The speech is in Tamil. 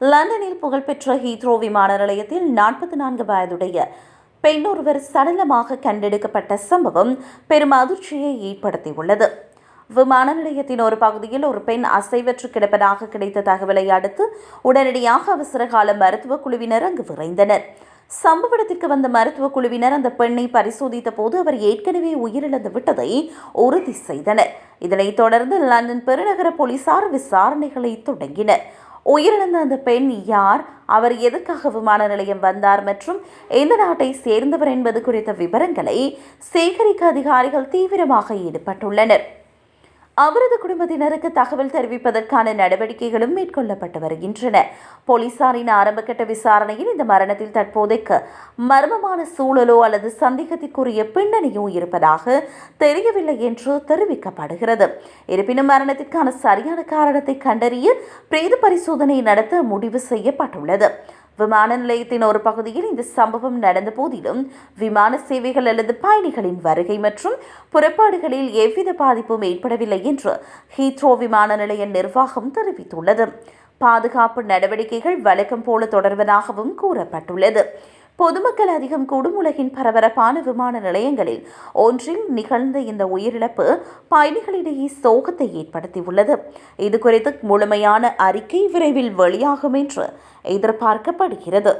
லண்டனில் புகழ்பெற்ற ஹீத்ரோ விமான நிலையத்தில் நாற்பத்தி நான்கு வயதுடைய பெண் ஒருவர் சடலமாக கண்டெடுக்கப்பட்ட சம்பவம் பெரும் அதிர்ச்சியை ஏற்படுத்தியுள்ளது. விமான நிலையத்தின் ஒரு பகுதியில் ஒரு பெண் அசைவற்று கிடப்பதாக கிடைத்த தகவலை அடுத்து உடனடியாக அவசரகால மருத்துவ குழுவினர் அங்கு விரைந்தனர். சம்பவ இடத்திற்கு வந்த மருத்துவ குழுவினர் அந்த பெண்ணை பரிசோதித்த போது அவர் ஏற்கனவே உயிரிழந்து விட்டதை உறுதி செய்தனர். இதனைத் தொடர்ந்து லண்டன் பெருநகர போலீசார் விசாரணைகளை தொடங்கினர். உயிரிழந்த அந்த பெண் யார்? அவர் எதற்காக விமான நிலையம் வந்தார்? மற்றும் எந்த நாட்டை சேர்ந்தவர் என்பது குறித்த விவரங்களை சேகரிக்க அதிகாரிகள் தீவிரமாக ஈடுபட்டுள்ளனர். அவரது குடும்பத்தினருக்கு தகவல் தெரிவிப்பதற்கான நடவடிக்கைகளும் மேற்கொள்ளப்பட்டு வருகின்றன. போலீசாரின் ஆரம்பகட்ட விசாரணையில் இந்த மரணத்தில் தற்போதைக்கு மர்மமான சூழலோ அல்லது சந்தேகத்திற்குரிய பின்னணியோ இருப்பதாக தெரியவில்லை என்று தெரிவிக்கப்படுகிறது. இருப்பினும் மரணத்திற்கான சரியான காரணத்தை கண்டறிய பிரேத பரிசோதனை நடத்த முடிவு செய்யப்பட்டுள்ளது. விமான நிலையத்தின் ஒரு பகுதியில் இந்த சம்பவம் நடந்த போதிலும் விமான சேவைகள் அல்லது பயணிகளின் வருகை மற்றும் புறப்பாடுகளில் எவ்வித பாதிப்பும் ஏற்படவில்லை என்று ஹீத்ரோ விமான நிலைய நிர்வாகம் தெரிவித்துள்ளது. பாதுகாப்பு நடவடிக்கைகள் வழக்கம் போல தொடர்வதாகவும் கூறப்பட்டுள்ளது. பொதுமக்கள் அதிகம் கூடும் உலகின் பரபரப்பான விமான நிலையங்களில் ஒன்றில் நிகழ்ந்த இந்த உயிரிழப்பு பயணிகளிடையே சோகத்தை ஏற்படுத்தியுள்ளது. இதுகுறித்து முழுமையான அறிக்கை விரைவில் வெளியாகும் என்று எதிர்பார்க்கப்படுகிறது.